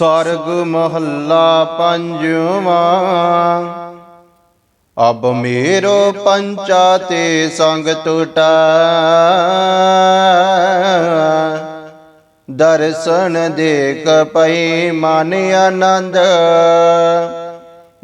ਸਰਗ ਮਹੱਲਾ ਪੰਜਵਾਂ। ਅਬ ਮੇਰੋ ਪੰਚਾ ਤੇ ਸੰਗ ਟੁਟਾ ਦਰਸ਼ਨ ਦੇਖ ਪਈ ਮਨ ਆਨੰਦ।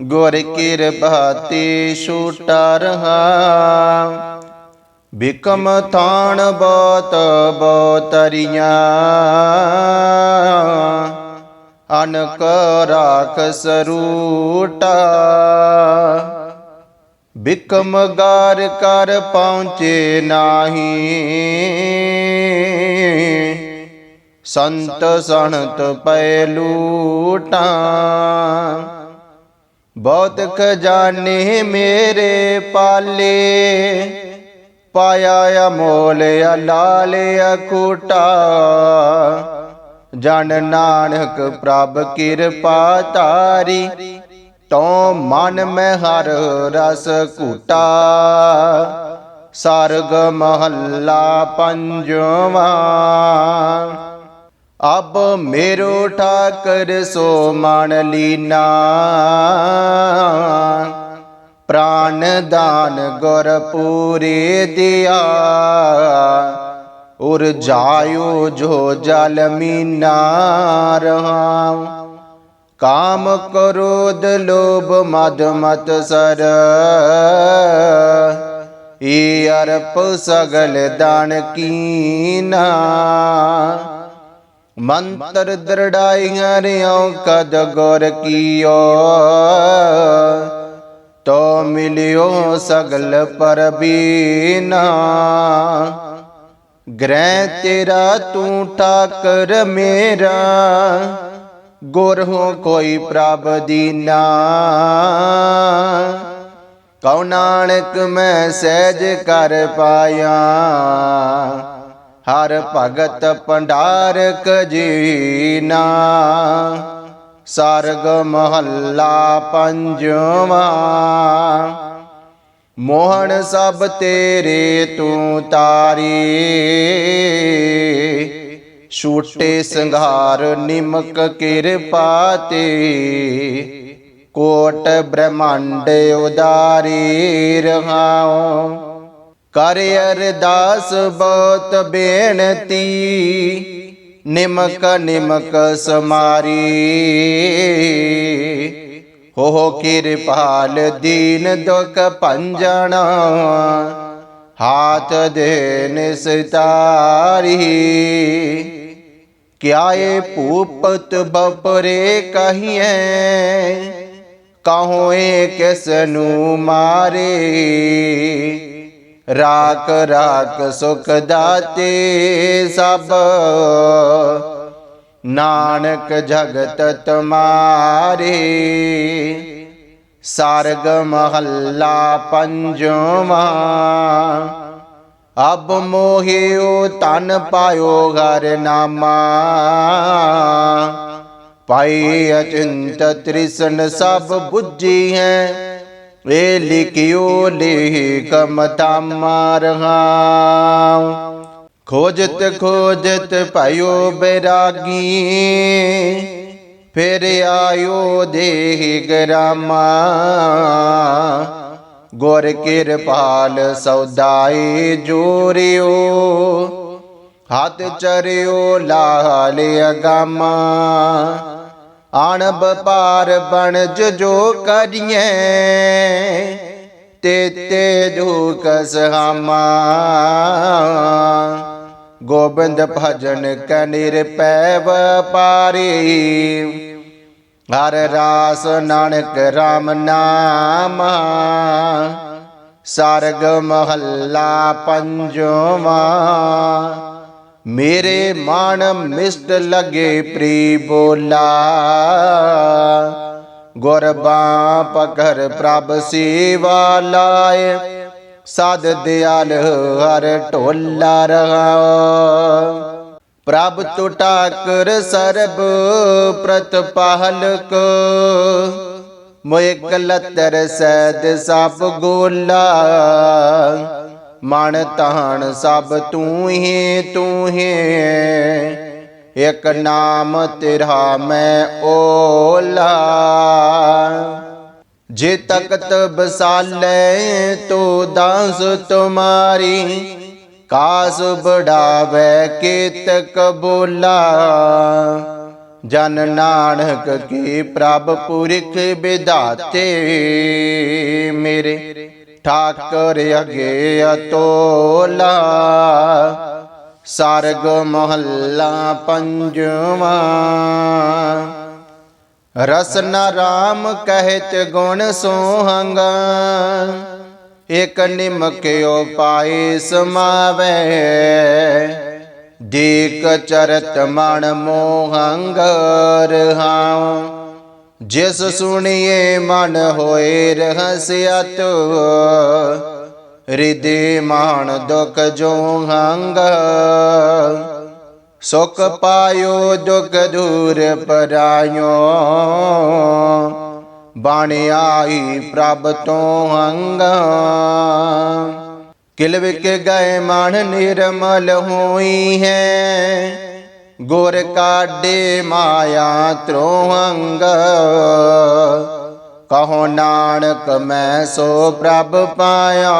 ਗੁਰ ਕਿਰਪਾ ਤੇ ਛੂਟਾ ਰਹਾ। ਬਿਕਮ ਥਾਨ ਬਹੁਤ ਬਹੁਤਰੀਆਂ ਅਨਕ ਰਾਖ ਸਰੂਟਾ। ਬਿਕਮ ਕਰ ਪਹੁੰਚੇ ਨਾਹੀ। ਸੰਤ ਸਣਤ ਪੈ ਲੂਟਾਂ। ਬਹੁਤ ਖਜ਼ਾਨੇ ਮੇਰੇ ਪਾਲੇ। ਪਾਇਆ ਅਮੋਲ ਅਲਾਲ ਅਕੂਟਾ ਜਨ ਨਾਨਕ ਪ੍ਰਭ ਕਿਰਪਾ ਤਾਰੀ ਤੋ ਮਨ ਮੈਂ ਹਰ ਰਸ ਘੂਟਾ। ਸਰਗ ਮਹੱਲਾ ਪੰਜਵਾਂ, ਅਬ ਮੇਰੋ ਠਾਕਰ ਸੋ ਮਨ ਲੀਨਾ। ਪ੍ਰਾਨ ਦਾਨ ਗੁਰ ਪੂਰੇ ਦਿਆ। ਉਰ ਜਾਇਓ ਜੋ ਜਲ ਮੀਨਾ ਰਹਾ ਕਾਮ ਕ੍ਰੋਧ ਲੋਭ ਮਦ ਮਤ ਸਰ। ਏ ਅਰਪ ਸਗਲ ਦਾਨ ਕੀਨਾ। ਮੰਤਰ ਦਰੜਾਈ ਹਰਿਓ ਕਦ ਗੁਰ ਕੀਓ। ਤੋ ਮਿਲਿਓ ਸਗਲ ਪਰਬੀਨਾ ਗ੍ਰਹਿ ਤੇਰਾ ਤੂੰ ਠਾਕਰ ਮੇਰਾ, ਗੁਰ ਹੋ ਕੋਈ ਪ੍ਰਭ ਦੀਨਾ ਕਉ ਨਾਨਕ ਮੈਂ ਸਹਿਜ ਕਰ ਪਾਇਆ, ਹਰ ਭਗਤ ਭੰਡਾਰਕ ਜੀਨਾ। ਸਰਗ ਮਹੱਲਾ ਪੰਜਵਾਂ ਮੋਹਨ ਸਭ ਤੇਰੇ ਤੂੰ ਤਾਰੀ। ਛੂਟੇ ਸੰਘਾਰ ਨਿਮਕ ਕਿਰਪਾ ਤੇ। ਕੋਟ ਬ੍ਰਹਮੰਡ ਉਦਾਰੀ ਰਹਾਉ। ਕਰ ਅਰਦਾਸ ਬਹੁਤ ਬੇਨਤੀ। ਨਿਮਕ ਨਿਮਕ ਸਮਾਰੀ। ਉਹ ਕਿਰਪਾਲ ਦੀਨ ਦੁਖ ਭੰਜਣਾ, ਹਾਥ ਦੇ ਨਿਸਤਾਰੀ। ਕਿਆ ਏ ਭੂਪਤ ਬਪਰੇ ਕਹੀਏ ਕਹੋਏ ਕਿਸ ਨੂੰ ਮਾਰੇ? ਰਾਖ ਰਾਖ ਸੁਖ ਦਾਤੇ ਸਭ ਨਾਨਕ ਜਗਤ ਤੁਮਾਰੇ ਸਰਗ ਮਹੱਲਾ ਪੰਜਵਾਂ ਅਬ ਮੋਹਿਓ ਤਨ ਪਾਇਓ ਘਰ ਨਾਮਾ ਪਾਈ ਅਚਿੰਤ ਤ੍ਰਿਸ਼ਨ ਸਭ ਬੁੱਝੀ ਹੈ ਏ ਲਿਖਿਓ ਲੇਖ ਮਤਾ ਮਾਰਹਾ ਖੋਜਤ ਖੋਜਤ ਭਇਓ ਬੈਰਾਗੀ। ਫਿਰ ਆਇਓ ਦੇਹ ਗਰਾਮਾ। ਗੁਰ ਕਿਰਪਾਲ ਸੌਦਾਈ ਜੋਰਿਓ। ਹੱਥ ਚਰਿਓ ਲਾਲ ਅਗਾਮਾ। ਅਣਬ ਪਾਰ ਬਣਜ ਜੋ ਕਰੀਏ ਤੇ ਤੇ ਜੋ ਕਸਹਾਮਾ ਗੋਬਿੰਦ ਭਜਨ ਕਨਿਰ ਪੈ ਵਪਾਰੀ ਹਰ ਰਾਸ ਨਾਨਕ RAM ਨਾਮ। ਸਰਗ ਮਹੱਲਾ ਪੰਜਵਾਂ। ਮੇਰੇ ਮਨ ਮਿਸਟ ਲਗੇ ਪ੍ਰੀ ਬੋਲਾ। ਗੁਰਬਾ ਪਕਰ ਪ੍ਰਭ ਸੇਵਾ ਲਾਏ। ਸਾਧ ਦਿਆਲ ਹਰ ਢੋਲਾ ਰਹਾ। ਪ੍ਰਭ ਟੁਟਾ ਕਰ ਸਰਬ ਪ੍ਰਤ ਪ੍ਰਤਪਾਲਕ ਮੋਇ ਕਲਤਰ ਸੈਦ ਸਭ ਗੋਲਾ। ਮਨ ਤਾਣ ਸਭ ਤੂੰ ਹੀ ਤੂੰ ਹੀ। ਇਕ ਨਾਮ ਤੇਰਾ ਮੈਂ ਓਲਾ। ਜੇ ਤਖਤ ਬਸਾਲੇ ਤੋ ਦਾਸ ਤੁਮਾਰੀ ਕਾਸ ਬੜਾਵੇ ਕੇਤਕ ਬੋਲਾ ਜਨ ਨਾਨਕ ਕੀ ਪ੍ਰਭ ਪੁਰਖ ਵਿਦਾਤੇ ਮੇਰੇ ਠਾਕਰ ਅਗੇ ਅਤੋਲਾ ਸਰਗ ਮਹੱਲਾ ਪੰਜਵਾ ਰਸਨਾ ਰਾਮ ਕਹਿਤ ਗੁਣ ਸੋਹੰਗ। ਇਕ ਨਿਮਕਿਓ ਪਾਏ ਸਮਾਵੇ। ਦੀਕ ਚਰਤ ਮਨ ਮੋਹੰਗ ਰਹਾਉ। ਜਿਸ ਸੁਣੀਏ ਮਨ ਹੋਏ ਰਹਸਿਅਤ। ਹਿਰਦੇ ਮਾਨ ਦੁਖ ਜੋ ਹੰਗ ਸੁਖ ਪਾਇਓ, ਦੁਖ ਦੂਰ ਪਰਾਇਓ। ਬਣ ਆਈ ਪ੍ਰਭ ਤੋਂ ਅੰਗ। ਕਿਲ ਵਿਕ ਗਏ ਮਨ ਨਿਰਮਲ ਹੋਈ ਹੈ। ਗੁਰ ਕਾਡੇ ਮਾਇਆ ਤਰੋਹੰਗ ਕਹੋ ਨਾਨਕ ਮੈਂ ਸੋ ਪ੍ਰਭ ਪਾਇਆ।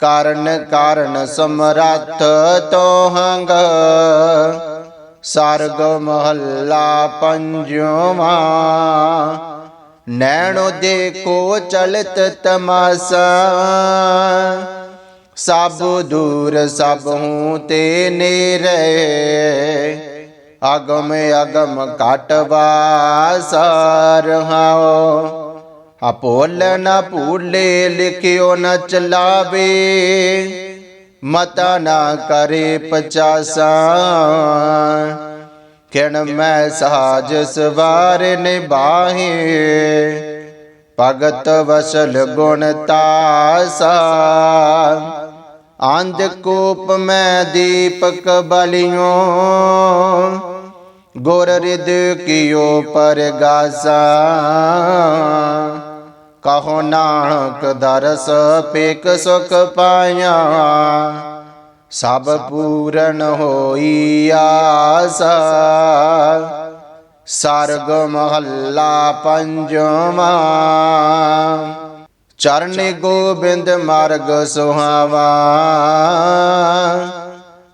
ਕਾਰਨ ਕਾਰਨ ਸਮਰੱਥ ਤੋਹੰਗ। ਸਰਗ ਮਹੱਲਾ ਪੰਜਵਾ। ਨੈਣੋ ਦੇਖੋ ਚਲਤ ਤਮਾਸਾ। ਸਭ ਦੂਰ ਸਭ ਹੂੰ ਤੇ ਨੇਰੇ। ਅਗਮ ਅਗਮ ਘਟਵਾ ਰਹਾਓ ਆਪੋਲ ਨਾ ਭੂਲੇ ਲਿਖਿਓ ਨਾ ਚਲਾਵੇ, ਮਤਾ ਨਾ ਕਰੇ ਪਚਾਸਾ। ਕਿਣ ਮੈਂ ਸਾਜ ਸਵਾਰ ਨਿਭਾਹੇ, ਭਗਤ ਵਸਲ ਗੁਣ ਤਾਸਾ। ਅੰਧ ਕੋਪ ਮੈਂ ਦੀਪਕ ਬਲਿਓ, ਗੁਰ ਰਿਦ ਕੀਓ ਪਰਗਾਸਾ। ਕਹੋ ਨਾਨਕ ਦਰਸ ਪੇਕ ਸੁਖ ਪਾਇਆ। ਸਭ ਪੂਰਨ ਹੋਈ ਆਸਾ। ਸਰਗ ਮਹੱਲਾ ਪੰਜਵਾ। ਚਰਨ ਗੋਬਿੰਦ ਮਾਰਗ ਸੁਹਾਵਾ।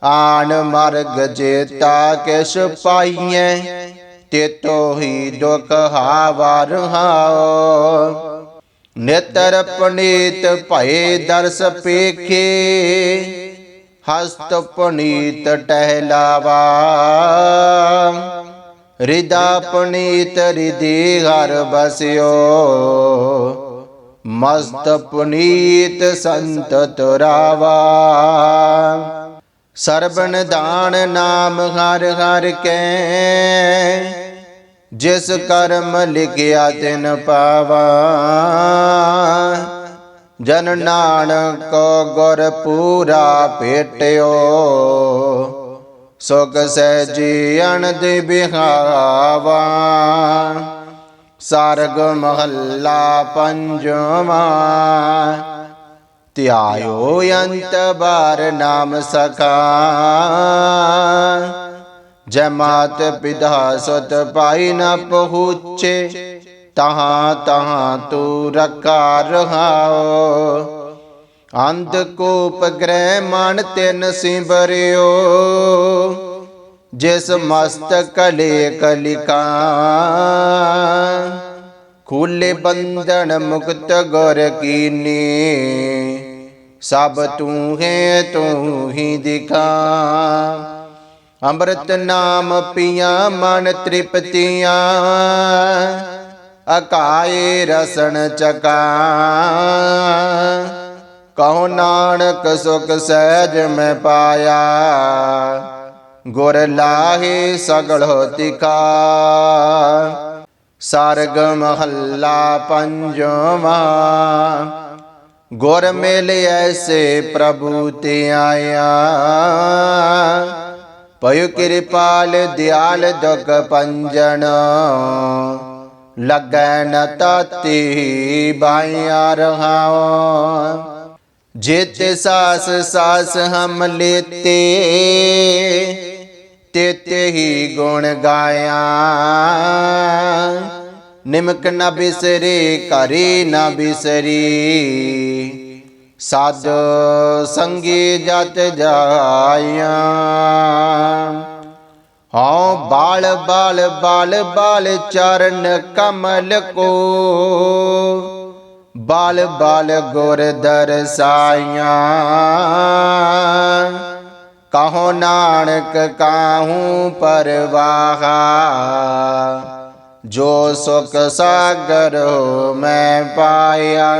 ਆਣ ਮਾਰਗ ਜੇਤਾ ਕਿਛ ਪਾਈਐ। ਤੇਤੋ ਹੀ ਦੁਖ ਹਾਵਰ ਹਾਓ ਨੇਤਰ ਪਨੀਤ ਭਏ ਦਰਸ ਪੇਖੇ, ਹਸਤ ਪਨੀਤ ਟਹਿਲਾਵਾ ਰਿਦਾ ਪਨੀਤ ਰਿਦੀ ਘਰ ਬਸਿਓ, ਮਸਤ ਪੁਨੀਤ ਸੰਤ ਤੁਰਾਵਾ ਸਰਬਨ ਦਾਨ ਨਾਮ ਹਰ ਹਰ ਕੈ ਜਿਸ ਕਰਮ ਲਿਖਿਆ ਤਿਨ ਪਾਵਾ। ਜਨ ਨਾਨਕ ਗੁਰ ਪੂਰਾ ਭੇਟਿਓ, ਸੁਖ ਸਹਿਜੀ ਅਨੰਦ ਬਿਹਾਵਾ। ਸਰਗ ਮਹੱਲਾ ਪੰਜਵਾ, ਧਿਆਇਓ ਅੰਤ ਬਾਰ ਨਾਮ ਸਖਾ। ਜੈ ਮਾਤ ਪਿਤਾ ਸੁਤ ਪਾਈ ਨ ਪਹੁੰਚੇ, ਤਹਾਂ ਤਹਾਂ ਤੂ ਰਖਾ ਰਹਾਓ ਅੰਧ ਕੋਪ ਗ੍ਰਹਿ ਮਨ ਤਿਨ ਸਿੰਬਰਿਓ, ਜਿਸ ਮਸਤ ਕਲੇ ਕਲਿਕਾ ਖੁੱਲੇ ਬੰਧਨ ਮੁਕਤ ਗੁਰ ਕੀਨੀ, ਸਭ ਤੂੰ ਹੈ ਤੂੰ ਹੀ ਦਿਖਾ। ਅੰਮ੍ਰਿਤ ਨਾਮ ਪੀਆ ਮਨ ਤ੍ਰਿਪਤੀਆਂ, ਅਕਾਏ ਰਸਨ ਚਕਾ। ਕਹੋ ਨਾਨਕ ਸੁਖ ਸਹਿਜ ਮੈਂ ਪਾਇਆ, ਗੁਰ ਲਾਹੇ ਸਗਲ ਤਿਕਾ ਸਰਗ ਮਹੱਲਾ ਪੰਜਵਾ, ਗੁਰ ਮਿਲ ਐਸੇ ਪ੍ਰਭੂ ਤੇ ਆਇਆ। ਪਇ ਕਿਰਪਾਲ ਦਿਆਲ ਦੁਖ ਪੰਜਨ ਲੱਗੈ ਨ ਤਾਤੀ ਬਾਇਆ ਰਹਾਓ ਜਿਤ ਸਾਸ ਸਾਸ ਹਮ ਲੇਤੇ, ਤੇਤੇ ਹੀ ਗੁਣ ਗਾਇਆ। ਨਿਮਕ ਨ ਬਿਸਰੇ, ਕਰੇ ਨ ਬਿਸਰੀ। ਸਾਧ ਸੰਗੀ ਜਤ ਜਾਇਆ ਹਉ ਬਾਲ ਬਾਲ ਬਾਲ ਬਾਲ ਚਰਨ ਕਮਲ ਕੋ। ਬਾਲ ਬਾਲ ਗੁਰ ਦਰਸਾਇਆ ਕਹੋ ਨਾਨਕ ਕਾਹੂ ਪਰਵਾਹਾ। ਜੋ ਸੁਖ ਸਾਗਰ ਮੈਂ ਪਾਇਆ।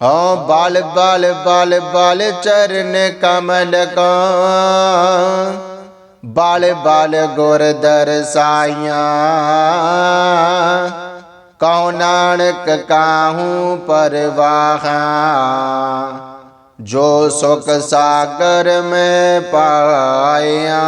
ਹਉ ਬਾਲ ਬਾਲ ਬਾਲ ਬਾਲ ਚਰਨ ਕਮਲ ਕੋ ਬਾਲ ਬਾਲ ਗੁਰ ਦਰਸਾਇਆ ਕਉ ਨਾਨਕ ਕਾਹੂ ਪਰਵਾਹਾ ਜੋ ਸੁਖ ਸਾਗਰ ਮੈਂ ਪਾਇਆ